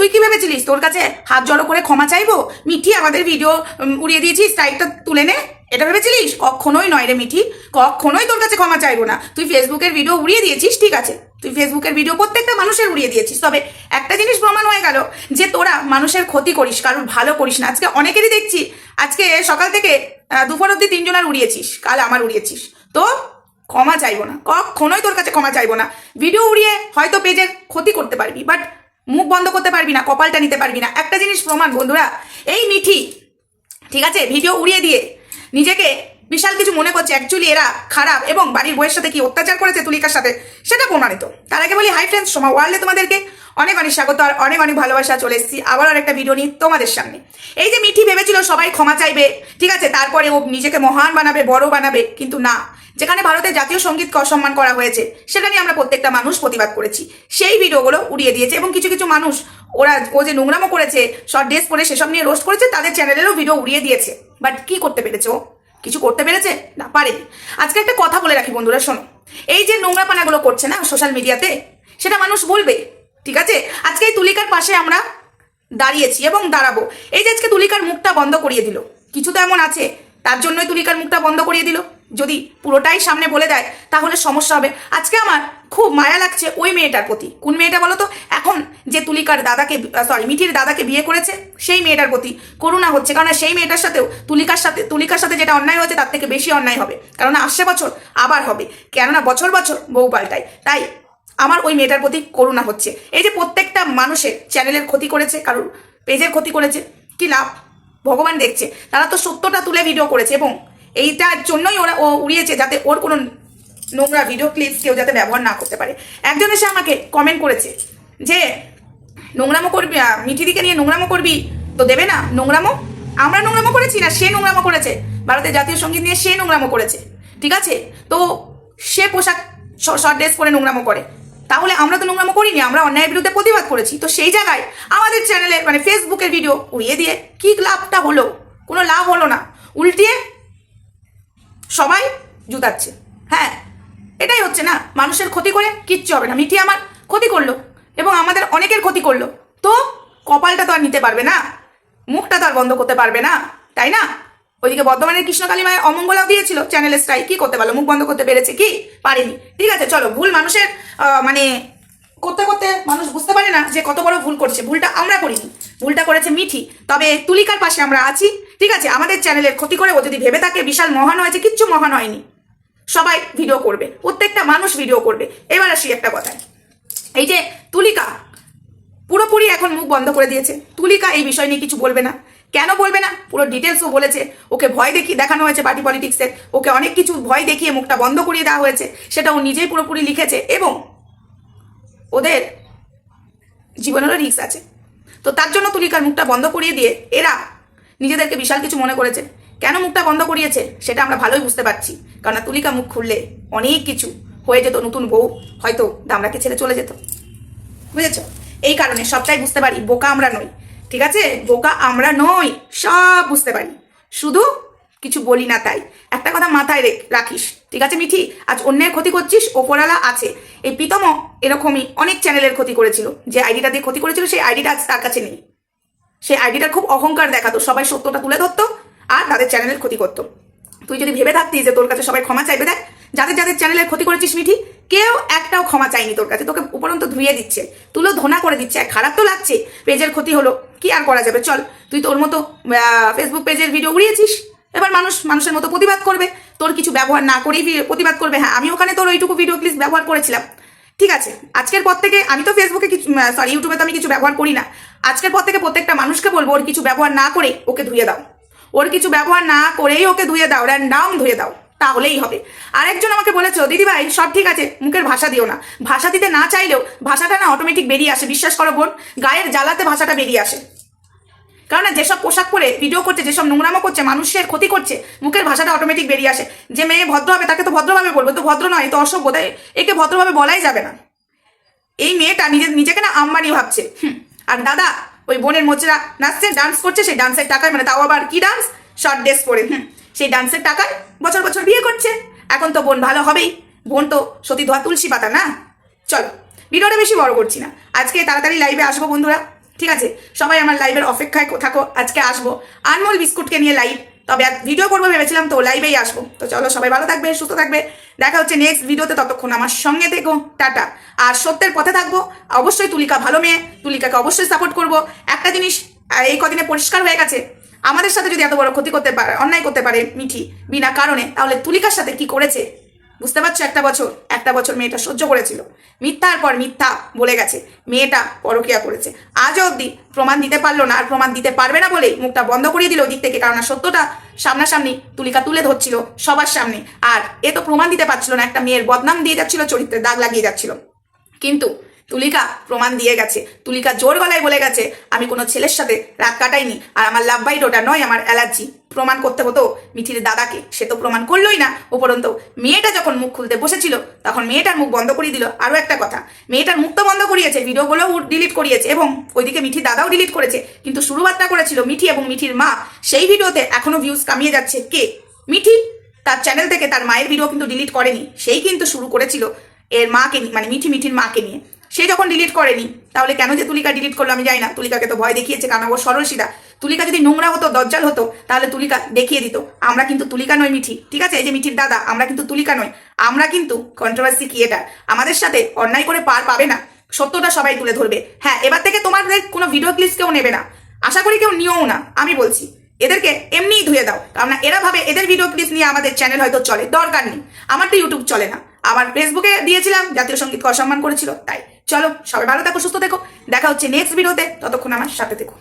তুই কি ভেবেছিলিস? তোর কাছে হাত জড়ো করে ক্ষমা চাইব? মিঠি, আমাদের ভিডিও উড়িয়ে দিয়েছিস স্ট্রাইকটা তুলে নে। এটা ভেবেছিলিস? কখনোই নয় রে মিঠি। কখনোই তোর কাছে ক্ষমা চাইব না। তুই ফেসবুকের ভিডিও উড়িয়ে দিয়েছিস, ঠিক আছে? তুই ফেসবুকের ভিডিও প্রত্যেকটা মানুষের উড়িয়ে দিয়েছিস। তবে একটা জিনিস প্রমাণ হয়ে গেল, যে তোরা মানুষের ক্ষতি করিস, কারোর ভালো করিস না। আজকে অনেকেরই দেখছি, আজকে সকাল থেকে দুপুর অব্দি তিনজনের উড়িয়েছিস, কাল আমার উড়িয়েছিস। তো ক্ষমা চাইব না। কখনোই তোর কাছে ক্ষমা চাইব না। ভিডিও উড়িয়ে হয়তো পেজের ক্ষতি করতে পারবি বাট মুখ বন্ধ করতে পারবি না, কপালটা নিতে পারবি না। একটা জিনিস প্রমাণ, বন্ধুরা, এই মিঠি, ঠিক আছে, ভিডিও উড়িয়ে দিয়ে নিজেকে বিশাল কিছু মনে করছে। অ্যাকচুয়ালি এরা খারাপ এবং বাড়ির বইয়ের সাথে কি অত্যাচার করেছে তুলিকার সাথে, সেটা প্রমাণিত। তার আগে বলি হাই ফ্রেন্ডস সময় ওয়ার্ল্ডে তোমাদেরকে অনেক অনেক স্বাগত আর অনেক অনেক ভালোবাসা চলে এসেছি। আবার আর একটা ভিডিও নিয়ে তোমাদের সামনে। এই যে মিঠি ভেবেছিল সবাই ক্ষমা চাইবে, ঠিক আছে, তারপরে ও নিজেকে মহান বানাবে, বড় বানাবে, কিন্তু না। যেখানে ভারতের জাতীয় সঙ্গীতকে অসম্মান করা হয়েছে, সেটা নিয়ে আমরা প্রত্যেকটা মানুষ প্রতিবাদ করেছি। সেই ভিডিওগুলো উড়িয়ে দিয়েছে এবং কিছু কিছু মানুষ, ওরা ও যে নোংরামো করেছে শর্ট ড্রেস পরে সেসব নিয়ে রোস্ট করেছে, তাদের চ্যানেলেরও ভিডিও উড়িয়ে দিয়েছে। বাট কি করতে পেরেছে ও? কিছু করতে পেরেছে? না, পারেনি। আজকে একটা কথা বলে রাখি বন্ধুরা, শোনো। এই যে নোংরাপানাগুলো করছে না সোশ্যাল মিডিয়াতে সেটা মানুষ বলবে, ঠিক আছে? আজকে এই তুলিকার পাশে আমরা দাঁড়িয়েছি এবং দাঁড়াবো। এই যে আজকে তুলিকার মুখটা বন্ধ করিয়ে দিল, কিছু তো এমন আছে, তার জন্যই তুলিকার মুখটা বন্ধ করিয়ে দিল। যদি পুরোটাই সামনে বলে দেয়, তাহলে সমস্যা হবে। আজকে আমার খুব মায়া লাগছে ওই মেয়েটার প্রতি। কোন মেয়েটা বলো তো এখন যে তুলিকার দাদাকে সরি মিঠির দাদাকে বিয়ে করেছে, সেই মেয়েটার প্রতি করুণা হচ্ছে। কারণ সেই মেয়েটার সাথেও তুলিকার সাথে তুলিকার সাথে যেটা অন্যায় হয়েছে, তার থেকে বেশি অন্যায় হবে। কারণ আসছে বছর, আবার হবে। কেননা বছর বছর বউ পাল্টায়। তাই আমার ওই মেয়েটার প্রতি করুণা হচ্ছে। এই যে প্রত্যেকটা মানুষের চ্যানেলের ক্ষতি করেছে, কারোর পেজের ক্ষতি করেছে, কি লাভ? ভগবান দেখছে। তারা তো সত্যটা তুলে ভিডিও করেছে এবং এইটার জন্যই ওরা ও উড়িয়েছে যাতে ওর কোনো নোংরা ভিডিও ক্লিপস কেউ যাতে ব্যবহার না করতে পারে। একজন এসে আমাকে কমেন্ট করেছে যে নোংরামো করবি আহ, মিঠিদিকে নিয়ে নোংরামো করবি? তো দেবে না নোংরামো? আমরা নোংরামো করেছি না সে নোংরামো করেছে। ভারতের জাতীয় সংগীত নিয়ে সে নোংরামো করেছে। ঠিক আছে? তো সে পোশাক শর্ট ড্রেস পরে নোংরামো করে। তাহলে আমরা তো নোংরামো করিনি আমরা অন্যায়ের বিরুদ্ধে প্রতিবাদ করেছি। তো সেই জায়গায় আমাদের চ্যানেলে মানে ফেসবুকের ভিডিও উড়িয়ে দিয়ে কি লাভটা হলো? কোনো লাভ হলো না। উল্টিয়ে সবাই জুতাচ্ছে। হ্যাঁ এটাই হচ্ছে না, মানুষের ক্ষতি করে কিচ্ছু হবে না। মিঠি আমার ক্ষতি করল এবং আমাদের অনেকের ক্ষতি করল। তো কপালটা তো আর নিতে পারবে না, মুখটা তো আর বন্ধ করতে পারবে না, তাই না? ওইদিকে বর্ধমানের কৃষ্ণকালী মায়ের অমঙ্গলাও দিয়েছিল চ্যানেলে স্ট্রাইক কি করতে পারল? মুখ বন্ধ করতে পেরেছে কি? পারেনি। ঠিক আছে, চলো, ভুল মানুষের মানে করতে করতে মানুষ বুঝতে পারে না যে কত বড় ভুল করছে। ভুলটা আমরা করিনি, ভুলটা করেছে মিঠি। তবে তুলিকার পাশে আমরা আছি। ঠিক আছে, আমাদের চ্যানেলের ক্ষতি করে ও যদি ভেবে থাকে, বিশাল মহান হয়েছে, কিচ্ছু মহান হয়নি। সবাই ভিডিও করবে, প্রত্যেকটা মানুষ ভিডিও করবে। এবার আসি একটা কথায়। এই যে তুলিকা, পুরোপুরি এখন মুখ বন্ধ করে দিয়েছে। তুলিকা এই বিষয় নিয়ে কিছু বলবে না। কেন বলবে না? পুরো ডিটেলসও বলেছে, ওকে ভয় দেখিয়ে দেখানো হয়েছে পার্টি পলিটিক্সের ওকে অনেক কিছু ভয় দেখিয়ে মুখটা বন্ধ করিয়ে দেওয়া হয়েছে, সেটা ও নিজেই পুরোপুরি লিখেছে। এবং ওদের জীবনেরও রিস্ক আছে। তো তার জন্য তুলিকার মুখটা বন্ধ করিয়ে দিয়ে এরা নিজেদেরকে বিশাল কিছু মনে করেছে। কেন মুখটা বন্ধ করিয়েছে, সেটা আমরা ভালোই বুঝতে পারছি। কারণ তুলিকা মুখ খুললে অনেক কিছু হয়ে যেত নতুন বউ, হয়তো দামরাকে ছেড়ে চলে যেত। বুঝেছ? এই কারণে সবটাই বুঝতে পারি, বোকা আমরা নই। ঠিক আছে? বোকা আমরা নই, সব বুঝতে পারি। শুধু কিছু বলি না তাই। একটা কথা মাথায় রেখ রাখিস। ঠিক আছে, মিঠি? আজ অন্যের ক্ষতি করছিস ওপরালা আছে। এই প্রীতম এরকমই অনেক চ্যানেলের ক্ষতি করেছিল। যে আইডিটা দিয়ে ক্ষতি করেছিল, সেই আইডিটা আজ তার কাছে নেই। সেই আইডিটা খুব অহংকার দেখাতো। সবাই সত্যটা তুলে ধরতো আর তাদের চ্যানেলের ক্ষতি করতো। তুই যদি ভেবে থাকতিস যে তোর কাছে সবাই ক্ষমা চাইবে, দেখ, যাদের যাদের চ্যানেলের ক্ষতি করেছিস মিঠি, কেউ একটাও ক্ষমা চাইনি তোর কাছে। তোকে উপরন্ত ধুয়ে দিচ্ছে, তুলো ধোনা করে দিচ্ছে খারাপ তো লাগছে। পেজের ক্ষতি হলো, কি আর করা যাবে? চল, তুই তোর মতো ফেসবুক পেজের ভিডিও উড়িয়েছিস। এবার মানুষ, মানুষের মতো প্রতিবাদ করবে। তোর কিছু ব্যবহার না করেই প্রতিবাদ করবে। হ্যাঁ আমি ওখানে তোর ওইটুকু ভিডিও ক্লিপ ব্যবহার করেছিলাম। ঠিক আছে, আজকের পর থেকে আমি তো ফেসবুকে কিছু সরি ইউটিউবে তো আমি কিছু ব্যবহার করি না। আজকের পর থেকে প্রত্যেকটা মানুষকে বলব, ওর কিছু ব্যবহার না করে ওকে ধুয়ে দাও। ওর কিছু ব্যবহার না করেই ওকে ধুয়ে দাও র্যান্ডাম ধুয়ে দাও, তাহলেই হবে। আরেকজন আমাকে বলেছ দিদি ভাই সব ঠিক আছে, মুখের ভাষা দিও না। ভাষা দিতে না চাইলেও ভাষাটা না অটোমেটিক বেরিয়ে আসে, বিশ্বাস করো বোন, গায়ের জ্বালাতে ভাষাটা বেরিয়ে আসে। কারণ না যেসব পোশাক পরে ভিডিও করছে, যেসব নোংরামো করছে, মানুষের ক্ষতি করছে, মুখের ভাষাটা অটোমেটিক বেরিয়ে আসে। যে মেয়ে ভদ্র হবে, তাকে তো ভদ্রভাবে বলব, তো ভদ্র নয় তো অসভ্য, তাই একে ভদ্রভাবে বলাই যাবে না। এই মেয়েটা নিজের নিজেকে না আম্বানি ভাবছে। আর দাদা, ওই বোনের মোচরা নাচছে ডান্স করছে, সেই ডান্সের টাকায় মানে তাও আবার কি ডান্স শর্ট ড্রেস পরে। হুম, সেই ডান্সের টাকায় বছর বছর বিয়ে করছে। এখন তো বোন ভালো হবেই। বোন তো সতী ধোয়া তুলসী পাতা না? চলো, ভিডিওটা বেশি বড় করছি না। আজকে তাড়াতাড়ি লাইভে আসব বন্ধুরা। ঠিক আছে? সবাই আমার লাইভের অপেক্ষায় থাকো, আজকে আসব। আনমোল বিস্কুটকে নিয়ে লাইভ তবে ভিডিও করব ভেবেছিলাম তো লাইভেই আসব। তো চলো, সবাই ভালো থাকবে, সুস্থ থাকবে। দেখা হচ্ছে নেক্সট ভিডিওতে ততক্ষণ আমার সঙ্গে থেকো। টাটা। আর সত্যের পথে থাকব। অবশ্যই তুলিকা ভালো মেয়ে। তুলিকাকে অবশ্যই সাপোর্ট করব। একটা জিনিস এই কদিনে পরিষ্কার হয়ে গেছে। আমাদের সাথে যদি এত বড় ক্ষতি করতে পারে, অন্যায় করতে পারে মিঠি, বিনা কারণে, তাহলে তুলিকার সাথে কি করেছে? বুঝতে পারছ একটা বছর? একটা বছর মেয়েটা সহ্য করেছিল। মিথ্যার পর মিথ্যা বলে গেছে। মেয়েটা পরকিয়া করেছে। আজও অবধি প্রমাণ দিতে পারল না, আর প্রমাণ দিতে পারবে না বলেই মুখটা বন্ধ করিয়ে দিল ওদিক থেকে কারণ সত্যটা সামনাসামনি তুলিকা তুলে ধরছিল সবার সামনে। আর এ তো প্রমাণ দিতে পারছিল না, একটা মেয়ের বদনাম দিয়ে যাচ্ছিল, চরিত্রে দাগ লাগিয়ে যাচ্ছিল। কিন্তু তুলিকা প্রমাণ দিয়ে গেছে। তুলিকা জোর গলায় বলে গেছে, আমি কোনো ছেলের সাথে রাত কাটাইনি, আর আমার লাভ বাইট ওটা নয়, আমার অ্যালার্জি প্রমাণ করতে হতো মিঠির দাদাকে, সে তো প্রমাণ করলোই না। উপরন্ত মেয়েটা যখন মুখ খুলতে বসেছিল, তখন মেয়েটার মুখ বন্ধ করিয়ে দিল। আরও একটা কথা, মেয়েটার মুখ তো বন্ধ করিয়েছে, ভিডিওগুলোও ডিলিট করিয়েছে এবং ওইদিকে মিঠির দাদাও ডিলিট করেছে। কিন্তু শুরুবাতটা করেছিল মিঠি এবং মিঠির মা। সেই ভিডিওতে এখনও ভিউজ কামিয়ে যাচ্ছে কে? মিঠি তার চ্যানেল থেকে তার মায়ের ভিডিও কিন্তু ডিলিট করেনি। সেই কিন্তু শুরু করেছিল এর মাকে মানে মিঠি মিঠির মাকে নিয়ে। সে যখন ডিলিট করেনি, তাহলে কেন যে তুলিকা ডিলিট করল আমি জানি না। তুলিকাকে তো ভয় দেখিয়েছে, কারণ ও সরল তুলিকা যদি নোংরা হতো, দজ্জাল হতো, তাহলে তুলিকা দেখিয়ে দিত। আমরা কিন্তু তুলিকা নই মিঠি, ঠিক আছে? এই যে মিঠির দাদা, আমরা কিন্তু তুলিকা নই। আমরা কিন্তু কন্ট্রোভার্সি ক্রিয়েটার আমাদের সাথে অন্যায় করে পার পাবে না। সত্যটা সবাই তুলে ধরবে। হ্যাঁ এবার থেকে তোমাদের কোনো ভিডিও ক্লিপস কেউ নেবে না। আশা করি কেউ নিয়েও না, আমি বলছি। এদেরকে এমনিই ধুয়ে দাও। কারণ এরা ভাবে এদের ভিডিও ক্লিপ নিয়ে আমাদের চ্যানেল হয়তো চলে। দরকার নেই। আমার তো ইউটিউব চলে না। আমার ফেসবুকে দিয়েছিলাম, জাতীয় সংগীত অসম্মান করেছিল, তাই। চলো, সবাই ভালো থাকো, সুস্থ থেকো। দেখা হচ্ছে নেক্সট ভিডিওতে ততক্ষণ আমার সাথে থেকো।